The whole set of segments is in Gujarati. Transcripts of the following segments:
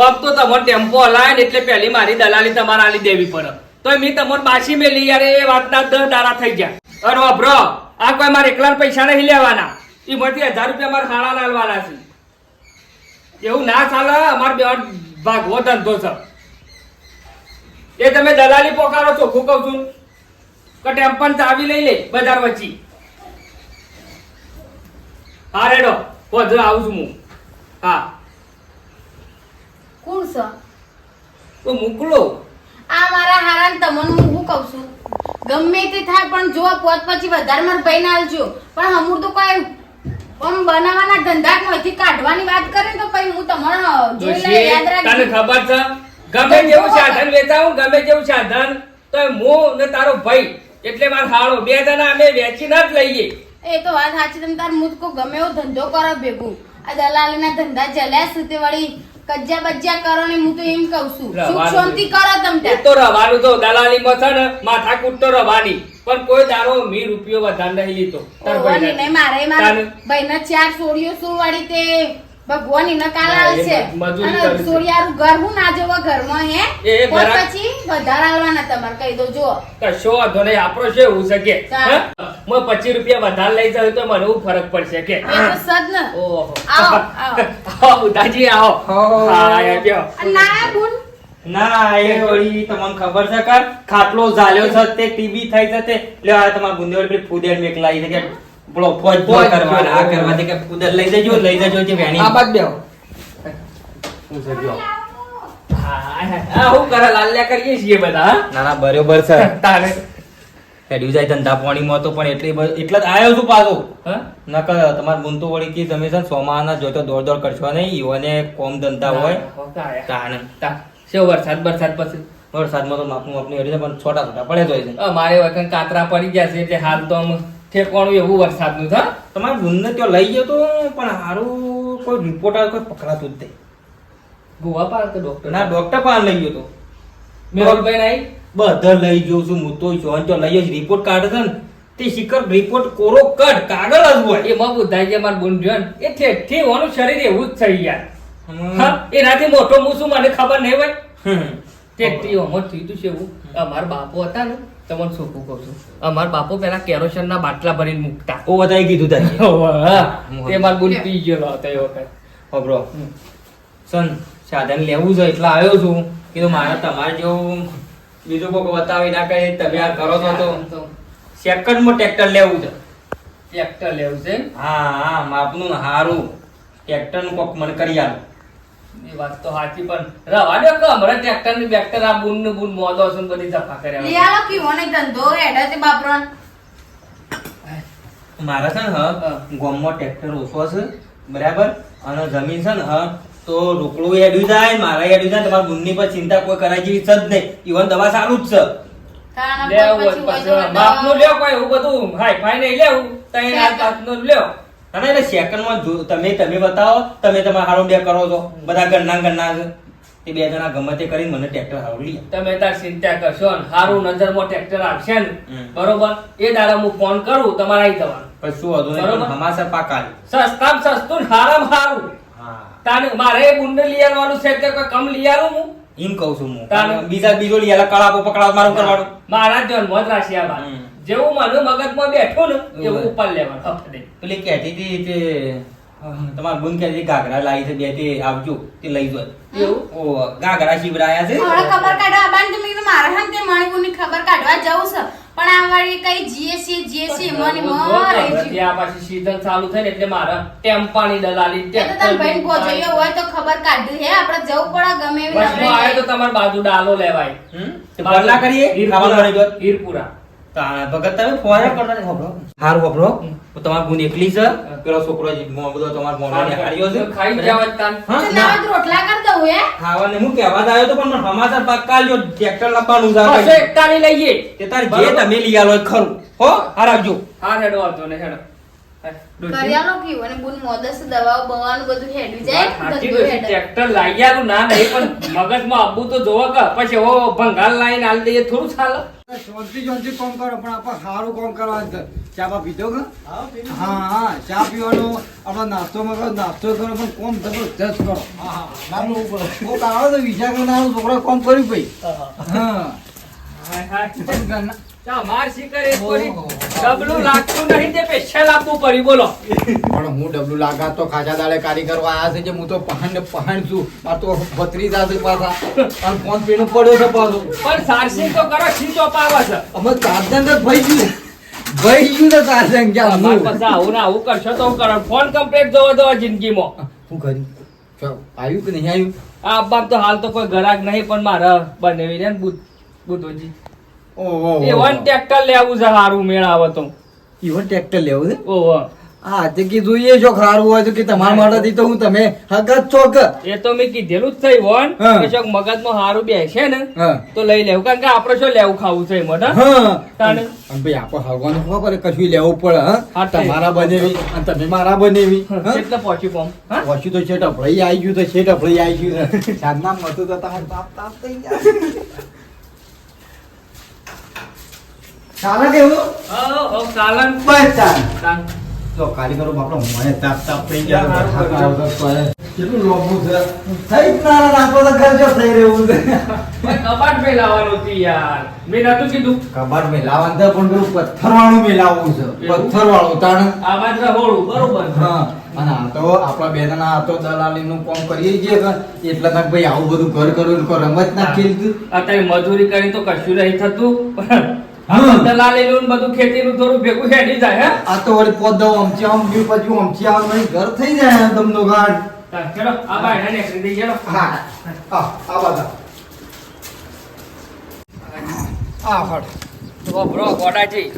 આમ તો તમારે ટેમ્પો હલાય ને એટલે પહેલી મારી દલાલી તમારે આલી દેવી પડે. તો મેં તમારે પાછી મેલી યાર એ વાતના દર દારા થઈ ગયા. અરે વાપરો આ કોઈ મારે એકલા પૈસા નહીં લેવાના. એ મળતી હજાર રૂપિયા મારે ખાણા લાલવાના છે. એવું ના ચાલે, અમારે બે ભાગવો ધંધો છે. એ તમે દલાલી પોકારો ચોખ્ખું કહું છું. કે ટેમ્પન ચાવી લઈ લે, બજાર વચ્ચે. હા, રેડો. આવું છું હું. હા. કોણ છે? તો મોકલો. આ મારા હારાન તમન હું કહું છું? ગમે તે થાય પણ જો પોત પછી વધારે મારા ભાઈને આલજો પણ હમુર તો કોઈ આમ બનાવવાના ધંધામાંથી કાઢવાની વાત કરે તો પછી હું તમારે જોઈ લઈ યાદ યાદ તને ખબર છે? ગમે જેવું સાધન વેચાવું ગમે જેવું સાધન તો હું ને તારો ભાઈ. એટલે માર હાળો. બે જણા અમે વેચીને જ લઈએ. એ તો વાત સાચી તમે તાર મુજકો ગમે એવો ધંધો કરો ભેગું. આ દલાલીના ધંધા ચાલ્યા સુધી વળી કજ્જા બજ્જા કરો ને હું તો એમ કહું છું. સુખ શાંતિ કરો તમ તો રવાનું તો દલાલીમાં છે ને માથાકૂટ તો રવાની. પણ કોઈ દારો મી રૂપિયો વધારે નહીં લીધો. તાર ભાઈ ને મારે મારા ભાઈ ના ચાર સોડીઓ વાળી તે ભગવાન એના કાલ આવશે. અને કરી ઘર હું ના જોવા ઘરમાં હે? એ પછી વધારે આવવાના તમારે કહી દો જો કશો વાંધો નહીં આપણો શું એવું છે કે હા. હું? પચીસ રૂપિયા વધારે લઈ જાઉં તો મને એવું ફરક પડશે કે. સદ ને. ઓહો. આવો, આવો. આવો આવો. હા આયા ના બુન? ના એ વળી તમને ખબર છે કર? ખાટલો ઝાલ્યો છે તે ટીવી થઈ છે તે લે આ તમારા ગુંદે પર ફૂદેડ લાવી છે કે પેલો ફોજ ફોજ ફોજ આ કરવા કે ફૂદેડ લઈ જજો લઈ જજો જે વેણી. આ બાદ બેહો. હું હા, કરે લાલ્યા કરીએ છીએ બધા હા? ના ના બરોબર છે. તારે. હેડ્યું જાય ધંધા પાણીમાં તો પણ એટલી બ- એટલે જ આવ્યો છું પાછો. હા? નકર તમાર બુન તો વળી કે તમે છે ને સોમાના જોતો દોડ દોડ કરશો નહીં યુવાને કોમ ધંધા હોય. તાને તા. શું વરસાદ વરસાદ પછી? વરસાદમાં તો માપનું માપનું હેડ્યું પણ છોટા છોટા પડે તો મારે વખત કાતરા પડી ગયા છે એટલે હાલ તો આમ ઠેકવાનું એવું વરસાદનું થાય તમારે બુનને ત્યાં લઈ ગયો તો પણ સારું કોઈ રિપોર્ટર કોઈ પકડાતું જ નહીં. ગોવા પાર તો ડોક્ટર ના ડોક્ટર પાર લઈ ગયો તો. મેહુલભાઈ નહીં બધા લઈ ગયો છું હું તો જોન તો લઈ જ રિપોર્ટ કાઢે છે ને તે શિખર રિપોર્ટ કોરો કટ કાગળ જ હોય. એમાં બુધાઈ ગયા મારા બોન જોન એ ઠેઠી હોનું શરીર એવું જ થઈ ગયા. એનાથી મોટો હું શું મને ખબર નહીં હોય? હમ. ઠેઠી ઓમાં થયું છે એવું. અમારા બાપો હતા ને તમને શું કહું છું? અમારા બાપો પેલા કેરોસન ના બાટલા ભરીને મૂકતા. ઓ વધારે કીધું હા, તે માર બોન પી ગયેલો હતો એ વખત. ખબરો સન સાધન લેવું છે એટલે આવ્યો છું. કીધું મારે તમારે જેવું બીજું કોઈક બતાવી ના કઈ તમે આ કરો છો તો. સેકન્ડમાં ટ્રેક્ટર લેવું છે. ટ્રેક્ટર લેવું છે હા હા માપનું હારું. ટ્રેક્ટરનું કોક મને કરી આલો. એ વાત તો સાચી પણ રવા દો કે હમણાં ટ્રેક્ટરની બેક્ટર આ બુન ને બુન મોદો છે બધી જફા કર્યા લઈ આવો કીવો ને ધંધો હેડે તે બાપરોન મારા છે ને હ. ટ્રેક્ટર ઓછો છે બરાબર? અને જમીન છે ને હ તો રોકડું હેડ્યું જાય મારા હેડ્યું જાય તમારા બુનની પર ચિંતા કોઈ કરાય જેવી છે જ નહીં. ઇવન દવા સારું જ છે. લેવું બાપનું લ્યો કોઈ એવું બધું હાઈ ફાઈ નહીં લેવું તૈયારનું બાપનું અને એટલે સેકન્ડમાં જો તમે તમે બતાવો તમે તમારા હારો બે કરો છો. બધા ગણના ગણના છે એ બે જણા ગમે તે કરીને મને ટ્રેક્ટર હારું લઈ તમે તાર ચિંતા કરશો ને. હારું નજરમાં ટ્રેક્ટર આવશે ને. બરોબર? એ દાડા હું ફોન કરું તમારા આવી જવાનું. પણ શું હતું બરોબર. હમાસર પાકા સસ્તામ સસ્તું ને હારામાં હારું. તાને મારે એ બુંડે લઈ આવવાનું છે કે કમ લઈ આવું હું? એમ કહું છું હું. બીજા બીજો લઈ આલા કળાપો પકડાવ મારું કરવાનું મારા જોન મોજ રાશિયા હમ. જેવું મને મગજમાં બેઠું ને એવું. ઉપર લેવાનું હફતે. પેલી કહેતી હતી તે તમારા બુન કહેતી હતી ઘાઘરા લાવી છે બે તે આવજો તે લઈ જો એવું? ઓ ઘાઘરા શિવરાયા છે? મારા ખબર કાઢવા બાન તમે કીધું મારા હમ તે મણિપુરની ખબર કાઢવા જવું છે. પણ આ વાળી કઈ જીએસી જીએસી મને મર ત્યાં પાછી સીઝન ચાલુ થઈ ને એટલે મારા ટેમ્પાની દલાલી તને ભાઈ પહોંચાયો હોય તો ખબર કાઢી હે આપણે જવું પડે ગમે એવી બસ આવે તો તમાર બાજુ ડાલો લેવાય. હમ? બદલા કરીએ? ખાવાનું મળી જો. હીરપુરા. ભગત તમે ફોન કરતા નહીં, હોભળો. હારું હોભળો. તો તમારા બુન એકલી છે પેલો છોકરો જે મો- બધો તમારા નિહાળ્યો છે ખાઈ જ જવા તાન. હા, ના. રોટલા કરી દઉં હે ખાવાને હું કહેવા જ આવ્યો તો પણ પાક્કા આલજો. ટ્રેક્ટર લાવવાનું છે. બસો એકતાલીસ લઈએ તે તાર જે તમે લઈ આલો ખરું હો હાર આવજો હા હેડો વાંધો ને હેડો કરિયાલો પીવું અને બુન મોદસ દવાઓ બવાનું બધું હેડ્યું જાય વાત સાચી ધંધો ડોશી, હેડે. ટ્રેક્ટર લાગ્યાનું ના નહીં પણ મગજમાં આબુ તો જોવો કે પછી એવો ભંગાર લાઈન આલી દઈએ થોડું ચાલે. શાંતિ શાંતિ કામ કરો? પણ આપણે સારું કામ કરવા છે ચા પા પીધો કે? હા હા ચા પીવાનો આપણે નાસ્તો માં કરો નાસ્તો કરો પણ કોમ જબરજસ્ત કરો? કોક આવે તો વિચાર કરનારો છોકરો કોમ કર્યું ભાઈ. હા માર શીકર એક કોરી ડબલું લાગતું નહીં તે સ્પેશિયલ આપવું પડ્યું બોલો. પણ હું ડબલું લાગા તો ખાજા દાડે કારીગરો આયા છે જે હું તો પહાણ પહાણ છું. માર તો ભત્રીજા છે પાછા. અને ફોન પે પડ્યો છે પાછો. પણ સારસિંગ તો કરો છી ચોપાવે છે. અમે ચારજણ તો ભાઈ ગયું. ભાઈ ગયું તો ક્યાં અમાર હું. આવું ના આવું કરશો તો હું કરો ફોન કમ્પ્લીટ જોવો તો જિંદગીમાં. હું કર્યું? આવ્યું કે નહીં આવ્યું? આ અબ્બા તો હાલ તો કોઈ ઘરાક નહીં પણ મારા બનેવી ને બુધ ઓહો ટ્રેક્ટર લેવું છે સારું મેળ આવે તો. ઇવન ટ્રેક્ટર લેવું છે? ઓહો. હા તે કીધું એ જો ખારું હોય તો કે તમારા માટેથી તો હું તમે હગત છો કે. એ તો મેં કીધેલું જ થઈ વન. કે ચોક મગજમાં સારું બેસે ને તો લઈ લેવું. કારણ કે આપણે શું લેવું ખાવું છે? હા? અને ભાઈ આપણે હગવાનું શું કરે કશું લેવું પડે હા? તમારા બનેવી અને તમે મારા બનેવી એટલે પહોંચ્યું હા? ઓછું તો છે ટપડાઈ આવી ગયું તો છે ટપડાઈ આવી ગયું સાંજના મતું તો તમારે તાપ તાપ થઈ જાય ચાલે કેવું હો, હો, કાલન બસ ચાલ તાન. તો કારીગરો બાપડો મને તાપ તાપ થઈ ગયા. હારું થાક કરજો. આવતો તો એ. કેટલું લોભું છે? થઈ ના નાખો તો ખર્ચો થઈ રહ્યું છે. કબાટ મેં હતું યાર. મેં નતું કીધું. કબાટ મેલાવાનું છે પણ પેલું પથ્થરવાળું મેલાવવું છે. પથ્થરવાળું તાણ. આમાં જ રહોડું બરોબર હા અને આ તો આપણા બેના આ તો દલાલીનું કામ કરીએ છીએ કે એટલે તક ભાઈ આવું બધું ઘર કરું રમત ના ખેલતું. અત્યારે મજૂરી કરી તો કશું નહીં થતું. દલાલીનું ને બધું ખેતીનું થોડું ભેગું હેડી જાય આ તો વળી પોદો અમચી આમ ગયું પછી અમચી આમ નહીં ઘર થઈ જાય તમનો ગાઢ. ચલો આ બાયણે નીકળી દઈએ, ચલો. હા આ આ બધા. આ હટ બ્રો, ગોડાજી,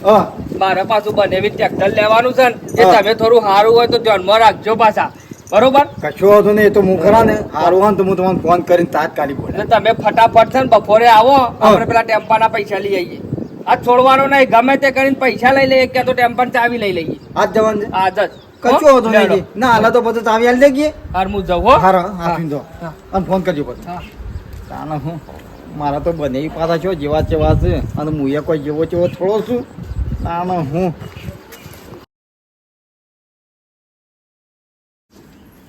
મારે પાછું બને ટ્રેક્ટર લેવાનું છે ને એ તમે થોડું સારું હોય તો ધ્યાનમાં રાખજો પાછા. બરોબર? કશું વાંધો નહીં તો હું ખરા ને. હારું હોય તો હું તમને ફોન કરીને તાત્કાલિક બોલે તમે ફટાફટ છે ને બપોરે આવો આપણે પેલા ટેમ્પાના પૈસા લઈ આવીએ. આ છોડવાનો નહીં ગમે તે કરીને પૈસા લઈ લઈએ કે તો ટેમ્પર ચાવી લઈ લઈએ. આજ જવાનું છે? આજ જ. કશો નહીં ના હાલા તો પછી ચાવી આલી દેખીએ. હાર હું જવું હો? હારા હા પીંધો હા. અને ફોન કરજો પછી. હા. તાને હું મારા તો બને પાછા છો જેવા જેવા છે. અને હું એ કોઈ જેવો જેવો થોડો છું. કાનો હું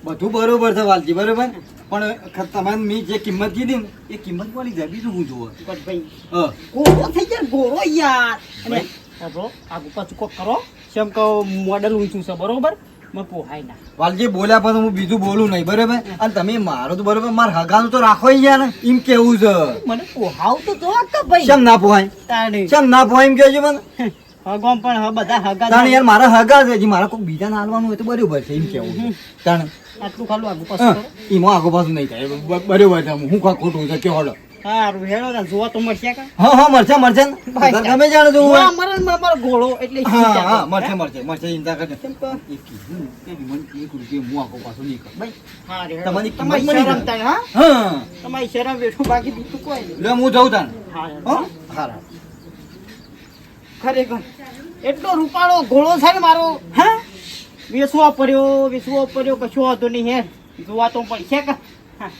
બધું બરોબર છે વાલજી બરોબર? પણ તમારે મેં જે કિંમત કીધી ને એ કિંમત વાળી જાય બીજું હું જોવો ગોળો થઈ જાય ગોળો યાર. અને આગુ પાછું કોક કરો. જેમ કે મોડલ ઊંચું છે બરોબર? મેં પોહાય ના. વાલજી બોલ્યા પછી હું બીજું બોલું નહીં બરોબર? અને તમે મારો તો બરોબર માર હગાનું તો રાખો યાર એમ કેવું છે? મને પોહાવ તો જો ભાઈ. કેમ ના પોહાય? કેમ ના પોહાય એમ કહેજો મને? હગમ પણ હવે બધા હગા તાણ યાર મારા હગા છે. જે મારા કોઈ બીજા હાલવાનું હોય તો બરોબર છે એમ કેવું તાણ તાણે આટલું ખાલું આગુ પાછું એમાં આગુ પાછું નહીં થાય. બરોબર છે હું કાંઈ ખોટું છે કે સારું હેડો ને જોવા તો મળશે કા? હા હા મરશે મરશે ગમે જાણે ગોળો એટલે હા હા મળશે હે? મળશે મળશે ચિંતા કરજો. કેમ કીધું મને એક રૂપિયો હું આગો પાછો નહીં કરું. ભાઈ હા હેડો. તમારી તમારી શરમ જાય. હા? હા. તમારી શરમ બેઠું બાકી બીજું કોઈ નહીં. લે હું જઉં તાને હા હેડો. હો? ખરેખર. એટલો રૂપાળો ઘોડો છે ને મારો. હા? વેચવો પડ્યો વેચવો પડ્યો કશો હતો નહીં હે. જોવા તો પડશે કે. હા.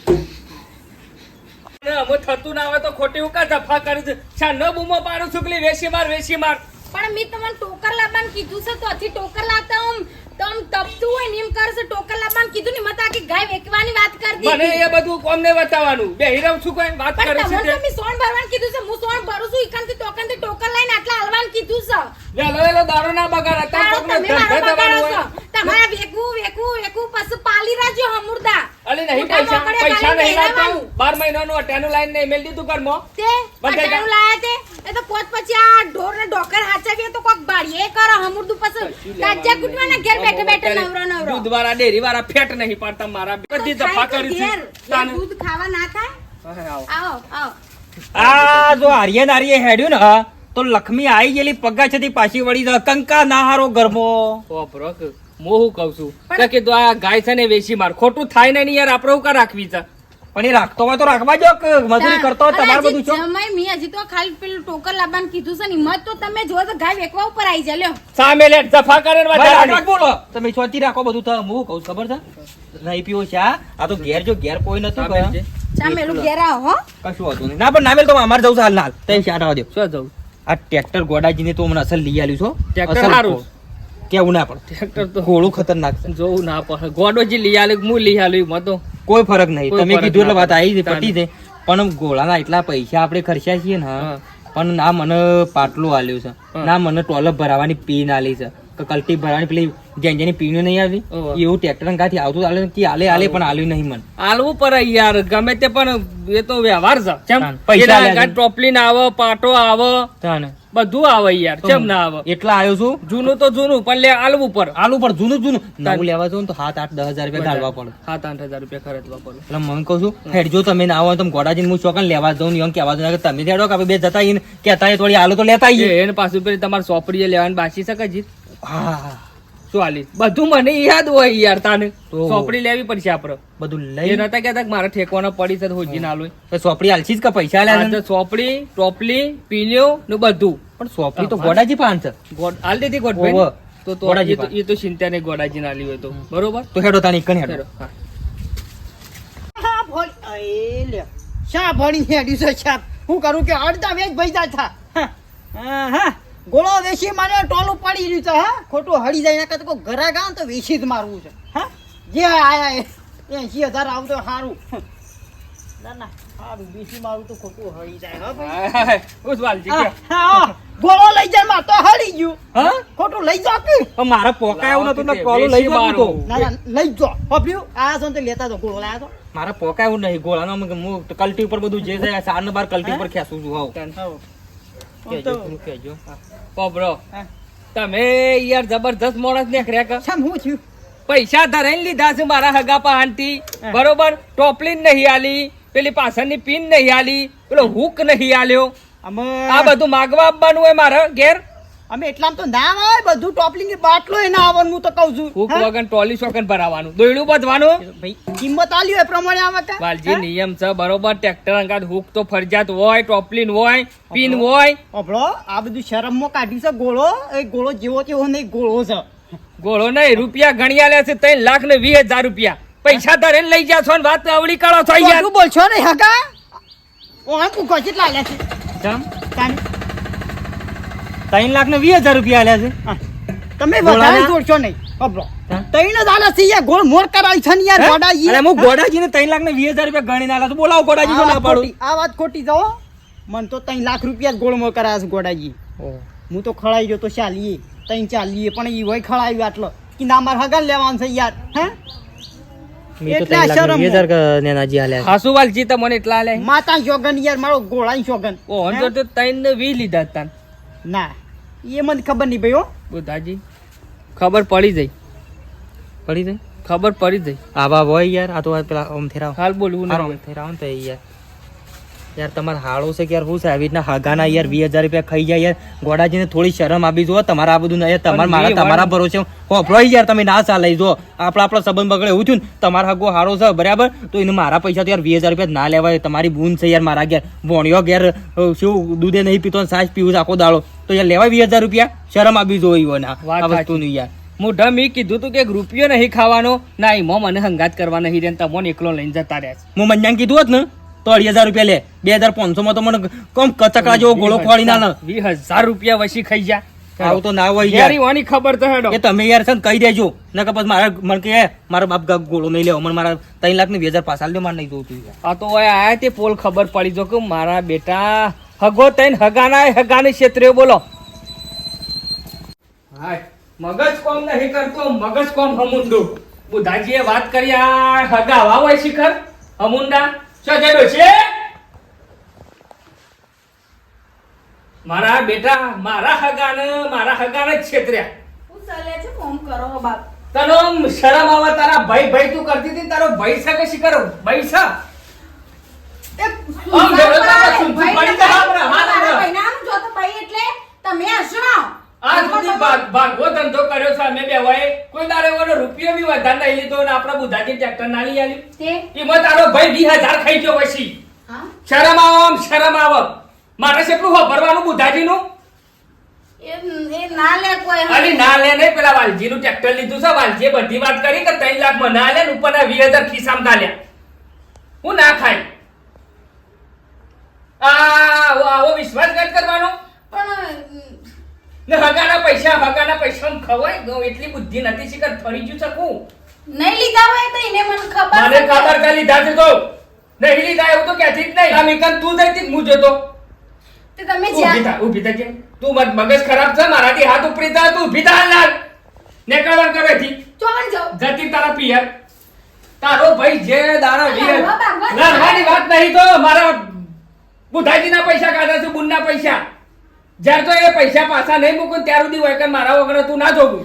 ને અમે થતું ના આવે તો ખોટી હું કા ધફા કરું છું શા ન બૂમો પાડું છું પેલી વેસી માર વેસી માર. પણ મેં તમને ટોકર લાવવાનું કીધું છે તો હજી ટોકર લાવતા આમ તો આમ તપતું હોય ને એમ કરશે ટોકર લાવવાનું કીધું ને મત આખી ગાય વેકવાની વાત કરતી. મને એ બધું કોમ ને બતાવવાનું? બે હીરાવ છું કોઈ વાત કરે છે તમને તે? સોન ભરવાનું કીધું છે હું સોન ભરું છું ઈકાનથી ટોકનથી ટોકર લઈને આટલા હાલવાનું કીધું છે. વેલો વેલો દારૂ ના બગાડ. તારો અત્યારે ધંધે બગાડો હોય. તમારા વેકવું વેકવું વેકવું પછી પાલી રાખ્યો હમુરદા. અલી નહીં પૈસા પૈસા નહીં લાવતો પહેરાવાનું. બાર અટાનું લાઈન નહીં મેલ દીધું ઘરમાં. તે બધે લાયા તે. એ તો પોત પછી આ ઢોર ને ડોકર હાચવીએ તો કોક બાળીએ કરે હમુરદું પછી તાજ્યા કૂટવાના ઘેર બેઠે બેઠે નવરો નવરો. દૂધ વાળા ડેરી વાળા ફેટ નહીં પાડતા મારા. બધી દફા કરી છે. દૂધ ખાવા ના થાય? આવો. આવો આ જો આર્યન આર્ય હેડ્યું ને તો લક્ષ્મી આવી ગયેલી પગા છતી પાછી વળી કંકા ના હારો ગરમો. હું શું છું? કે કીધું આ ગાય છે ને વેચી માર. ખોટું થાય ને યાર આપણે હું કા રાખવી છે? પણ એ રાખતો હોય તો રાખવા જો મજૂરી કરતો હોય તમારે બધું છો જમાઈ મી હજી તો ખાલી પેલું ટોકર લાવવાનું કીધું છે ને મત તો તમે જો તો ગાય વેકવા ઉપર આવી જાય લ્યો. સામે લે સફા કરે ને જ બોલો. તમે છોતી રાખો બધું તો હું કહું ખબર છે? નહીં પીઓ ચા આ તો ઘેર જો ઘેર કોઈ નતું સામે કે, ચા મેલું ઘેર આવો કશું હતું નહીં. ના પણ નામેલ તો અમાર જવું છે હાલ ના હાલ. તઈ ચા દો શું જવું આ ટ્રેક્ટર ગોડાજીને તો મને અસલ લઈ આવ્યું છો ટ્રેક્ટર સારું કેવું ના પડે. ટ્રેક્ટર તો ઘોડું ખતરનાક છે. જોવું ના પડે. ગોડો જે લઈ આવ્યું હું લઈ આવ્યું એમાં તો? કોઈ ફરક નહીં. તમે કીધું એટલે વાત આવી છે. પટી છે. પણ ગોળાના એટલા પૈસા આપણે ખર્ચ્યા છીએ ને પણ ના મને પાટલું આલ્યું છે. ના મને ટોલપ ભરાવાની પીન આલી છે. કે કલટી ભરાવાની પેલી જેન જેની પીણું નહીં આવી એવું ટ્રેક્ટર કાથી આવતું આલે કે આલે આલે પણ આલ્યું નહીં મન. આલવું પડે યાર ગમે તે પણ એ તો વ્યવહાર છે. ચમ પૈસા ટોપલી ટોપલીન આવે પાટો આવે. બધું આવે યાર ચમ ના આવે. એટલા આવ્યો છું? જૂનું તો જૂનું પણ લે આલવું પર આલવું પર જૂનું જૂનું. નવું લેવા જવું તો સાત આઠ દસ હજાર રૂપિયા ઘાલવા પડે. સાત આઠ હજાર રૂપિયા ખર્ચવા પડે. એટલે મને કહું છું હેડ જો તમે ના આવો તો ગોડાજીને હું ચોકન લેવા જઉં ને એમ કહેવા જાઉં. તમે દેડો કે બે જતા આવીને કહેતા થોડી આલો તો લેતા આવીએ. એને પાછું તમારે સોપડીએ લેવાની બાસી શકે જીત? હા. હા. બધું મને યાદ હોય યાર તાને. સોપડી લેવી પડશે આપડે. બધું લઈ. નતા કેતા મારા ઠેકવાના પડી છે હોજી ના આલું તો સોપડી આલશી જ કે પૈસા લે સોપડી ટોપલી પીલ્યો ને બધું. પણ સોપડી તો ગોડાજી પાન છે. ગોડ આલ દીધી ઓવે. ગોડભાઈ તો તો ગોડાજી એ તો- ચિંતા ને ગોડાજી ના લીધો તો. બરોબર? તો હેડો તાની કણ હેડો. શા ભણી હેડ્યું છે છાપ હું કરું કે અડધા વેચ ભૈજા થા. હા હા. ગોળો વેસી મારે ટોલું પડી રહ્યું છે હા? ખોટું હળી જાય કરતા કોઈ ઘરે ગાવ તો વેસી જ મારવું છે હા? જે આયા એ એસી હજાર આવતો સારું ના ના સારું વેચી મારું તો ખોટું હળી જાય હા ગોળો લઈ જાય માર તો ગયું. હા? ખોટું લઈ જાઓ કે? મારે પોકા એવું નતું ને લાવો લઈ જવું તો. ના લઈ આ છો તો લેતા તો ગોળો લાયા તો મારે પોકા એવું નહીં ગોળાનો હું કલ્ટી ઉપર બધું જે છે સાર ને બાર કલટી ઉપર ખેંચું છું તમે યાર જબરદસ્ત માણસ ને કે? શેમ હું પૈસા ધરાઈ લીધા છે મારા હગા પાનથી બરોબર? ટોપલીન નહીં આલી પેલી પાછળની પિન નહીં આલી પેલો હુક નહીં આલ્યો. આ બધું માગવા આપવાનું હોય મારે ઘેર? અમે એટલામ તો ના આવે બધું ટોપલિંગ બાટલો એ ના આવવાનું હું તો કહું છું. હુક વગન વગર ટોલી શોકન ભરાવાનું. દોયડું બધવાનું? ભાઈ. કિંમત આલી હોય એ પ્રમાણે આવે કે? વાલજી નિયમ છે બરોબર ટ્રેક્ટર અંગાત હુક તો ફરજિયાત હોય ટોપલીન હોય પિન હોય. અભળો આ બધું શરમમાં કાઢી છે ગોળો. એ ગોળો જેવો તેવો નહીં ગોળો છે. ગોળો નહીં રૂપિયા ગણ્યા લે છે ત્રણ લાખ ને વીસ હજાર રૂપિયા. પૈસા તારે લઈ જાશો છો ને વાત આવડી કાઢો છો યાર બોલશો ને હકા ઓ આ પૂછો કેટલા લે છે. જમ તાને ત્રણ લાખ ને વીસ હજાર રૂપિયા આલ્યા છે. તમે? વધારે જોડશો નહીં. અભળો હા? જ આલે છે યાર ગોળ મોર કરાવી છે ને યાર ગોડાજી. અરે હું ગોડાજીને ત્રણ લાખ ને વીસ હજાર રૂપિયા ગણીને આલ્યા તો બોલાવો ગોડાજી આ તો ના વાત પાડું આ વાત ખોટી જાઓ મને તો ત્રણ લાખ રૂપિયા જ ગોળ મોર કરાવે છે ગોડાજી. હું તો ખળાઈ ગયો તો ચાલીએ ત્રણ ચાલીએ પણ એ હોય ખળાયું આટલો. કે ના મારે હગા લેવાનું છે યાર હે? માતા જોગન યાર મારો ગોળાઈ જોગન ઓ હંજો તો ત્રણ ને લીધા હતા. ના. એ મને ખબર નહીં ભાઈ હો. બુધાજી ખબર પડી જઈ. પડી જાય ખબર પડી જઈ. આવા હોય યાર. આ તો પેલા ઓમ થેરાવ. હાલ બોલવું ના ઓમ થેરાવ ને યાર. યાર તમારે હાળો છે કે યાર હું છે? આવી રીતના હાગાના યાર વીસ હજાર રૂપિયા ખાઈ જાય યાર. ગોડાજીને થોડી શરમ આપી જુઓ. તમારે આ બધું નહીં તમારે મારા તમારા ભરોસે હોફળો યાર તમે ના ચાલે જો આપણા આપણો સંબંધ બગડે એવું થયું ને તમારા હગો હારો છે બરાબર? તો એને મારા પૈસા તો યાર વીસ હજાર રૂપિયા ના લેવાય. તમારી બૂન છે યાર મારા ઘેર. ભોણિયો ઘેર શું દૂધે નહીં પીતો ને સાસ પીવું આખો દાડો. તો યાર લેવાય વીસ હજાર રૂપિયા? શરમ આવી જોઈ એવો ના આ. વસ્તુની યાર. મોઢા મેં કીધું તું કે રૂપિયો નહીં ખાવાનો. ના એમાં મને હંગાત કરવા નહીં દે તમને એકલો લઈને જતા રહ્યા હું મંજાને કીધું હોત ને તો અઢી હજાર રૂપિયા લે. બે હજાર પાંચસો માં તો મને કમ કચકડા જેવો ગોળો ખોળી ના વીસ હજાર રૂપિયા વસી ખાઈ જા. આવું તો ના હોય યાર. વાની ખબર તો હેડો. એ તમે યાર છે ને કહી દેજો. નકર પછી મારા મને કે મારા બાપ ગોળો નહીં લેવો. મને મારા ત્રણ લાખ ને બે હજાર પાછા આલજો મારે નહીં જોતું આ તો આયા તે પોલ ખબર પડી જો કે મારા બેટા હગો તૈન હગાના હગાની ક્ષેત્રે બોલો. હાય મગજ કોમ નહીં કરતો મગજ કોમ હમુંડુ. બુધાજીએ વાત કરી આ હગા હવા શિખર હમુંડા? શું છે? મારા બેટા મારા હગાને મારા હગાને જ છેતર્યા. હું ચાલે છે ફોન કરો બાપ. તનો શરમ આવે તારા ભાઈ ભાઈ તું કરતી હતી તારો ભાઈ છે કે શિખર? ભાઈ છે? આમ જબરદસ્ત ભાઈ પડી તો હા, મારા હા. જો તો ભાઈ એટલે તમે હશો. આ સુધી ભાગવો ધંધો કર્યો છે અમે બેવાએ કોઈ દાડો એવાનો રૂપિયો બી વધારે નહીં લીધો અને આપણા બુધાજી ટ્રેક્ટર ના લઈ આલ્યું એમાં તારો ભાઈ વીસ ખાઈ ગયો પછી. શરમ આવો શરમ આવો મારે કેટલું વાપરવાનું બુધાજીનું એ એ ના લે કોઈ અરે ના લે નહીં પેલા વાલજીનું ટ્રેક્ટર લીધું છે વાલજીએ બધી વાત કરી કે ત્રણ લાખ મને લે ઉપર ના વીસ હજાર ખિસ્સામાં ગાલ્યા. હું ના આ આવો- આવો વિશ્વાસઘાત કરવાનો. પણ ને હગાના પૈસા હગાના પૈસા ખવાય ગયો એટલી બુદ્ધિ નથી શીખર ફરી જ શકું નહીં લીધા હોય તો એને મને ખબર મને ખબર છે લીધા છે તો નહીં લીધા એવું તો ક્યાંથી જ નહીં. આમ એકન તું જઈતી હું જતો. તે તમે ઊભી થા ઊભી થા કેમ? તું મત મગજ ખરાબ છે મારાથી હાથ ઉપરી થા તું ઊભી થા લાલ. નેકળવણ કરેથી ચોણ જાવ જતી તારા પિયર. તારો ભાઈ જે દાણા વીર લડવાની વાત નહીં તો મારા બુધાજીના પૈસા કાઢા છું બુનના પૈસા. જ્યારે તો એ પૈસા પાછા નહીં મૂકું ત્યાર સુધી હોય કે મારા વગર તું ના જોગું.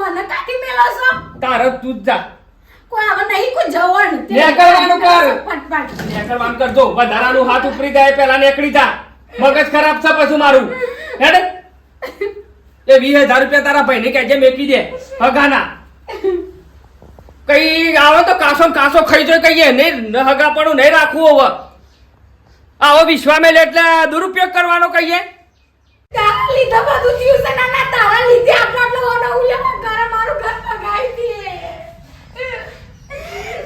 મને કાકી મેલો છો? તારો તું જ જા. કોઈ હવે નહીં કોઈ જવાનું. નીકળવાનું કર. ફટફટ નેકળવાનું કરજો વધારાનું હાથ ઉપરી જાય પહેલા નીકળી જા. મગજ ખરાબ છે પછી મારું. હેડ. એ વીસ હજાર રૂપિયા તારા ભાઈને કહેજે મેકી દે. હગાના. કઈ આવે તો કાસો કાસો ખાઈ જોઈ કહીએ. નહીં હગા પડું નહીં રાખવું હવે. આવો વિશ્વામેલ એટલે દુરુપયોગ કરવાનો કહીએ. તારા લીધે બધું થયું છે નાના તારા લીધે આટલો આટલો ઓનો ઉલ્યા મારું ઘર પગાઈ દે.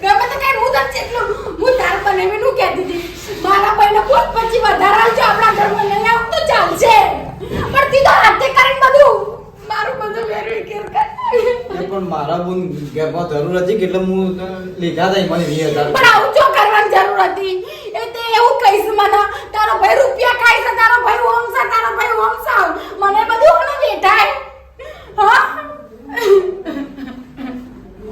ગમે તો કઈ હું તો હું તાર મારા ભાઈને પોત પછી વધારે આવજો આપણા ઘરમાં લઈ આવું તો ચાલશે. પણ તી તો હાથે કરીને બધું. મારું બધું વેરવી કેર પણ મારા બોન ઘરમાં જરૂર હતી કે એટલે હું લીધા મને વીસ પણ આવું જો કરવાની જરૂર હતી? એવું કહીશ મને? તારો ભાઈ રૂપિયા છે તારો ભાઈ ઓમ તારો ભાઈ ઓમ મને બધું મને બેઠાય હા?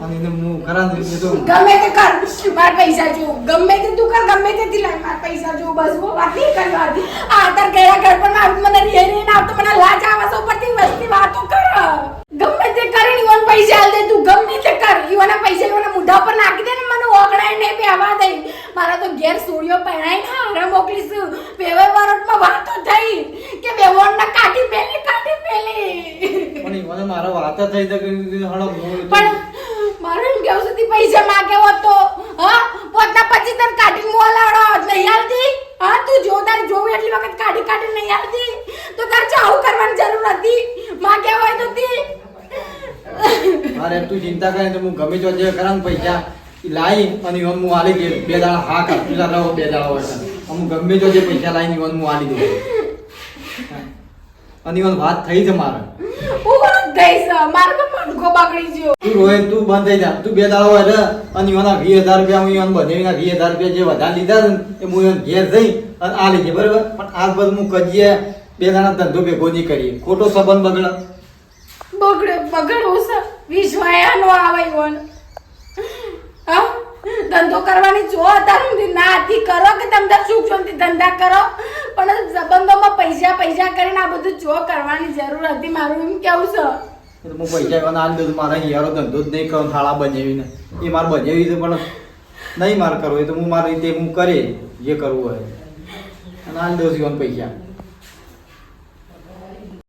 અને એને હું ખરા દે તો ગમે તે કર. માર પૈસા જો. ગમે તે તું કર ગમે તે દિલા માર પૈસા જો બસ વો વાત નહીં કરવાની આ તાર ગયા ઘર પર મારું મને રે રે ના તો મને લાજ આવે છે પરથી વસ્તી વાતો કર. ગમે તે કરી ઈવન પૈસા આલ દે તું ગમે તે કર. ઈવન પૈસા ઈવન મુઢા પર નાખી દે ને મને ઓગણાય નહીં બેવા દે મારા તો ઘેર સૂર્યો પહેરાઈ ને હારે મોકલીશું. વેવે વરોટમાં વાતો થઈ કે વેવોણના કાઢી પેલી કાઢી પેલી પણ મને મારા વાતો થઈ તો હણો પણ મારે એમ કેવું સુધી પૈસા માગે હોત તો હા પોતા પછી તને કાઢી મોલાડો નહીં આવતી હા તું જો તારે જોવું એટલી વખત કાઢી કાઢી નહીં આવતી તો તારે ચાવું કરવાની જરૂર હતી? માંગે હોય તો તી. અરે તું ચિંતા કરે તો હું ગમે તો જે કરાંગ પૈસા. ઈ લાઈ અને ઈવન હું આલી ગયો બે દાડા હા કર. પેલા રહો બે દાડા હોય અમુક હું ગમે તો જે પૈસા લાઈન ઈવન હું આલી દઉં અને ઈવન વાત થઈ છે મારે. તો મનકો બગડી ગયો. તું રોય તું બંધ થઈ જા. તું બે દાડા હોય અને ઈવન વીસ હજાર રૂપિયા હું ઈવન બધે વીસ હજાર રૂપિયા જે વધારે લીધા છે ને એ હું ઈવન ઘેર જઈ અને આ લીધે બરાબર? પણ આજ બધું હું કજીએ બે ધંધો ભેગો નહીં કરીએ. ખોટો સંબંધ બગડે. બગડે બગડવું છે. વિશ્વાયાનો આવે ઈવન. હા? ધંધો કરવાની જો અત્યારે નાથી કરો કે તમે સુખ શાંતિ ધંધા કરો. પણ સંબંધોમાં પૈસા પૈસા કરીને આ બધું જો કરવાની જરૂર હતી. મારું એમ કેવું છે? હું પૈસા એવા ના દઉં મારા યારો ધંધો જ નહીં કરો, થાળા બનાવીને. એ મારે બનાવી છે, પણ નહીં મારે કરવું એ તો હું મારી રીતે હું કરે જે કરવું હોય. અને આલી દઉં છું પૈસા.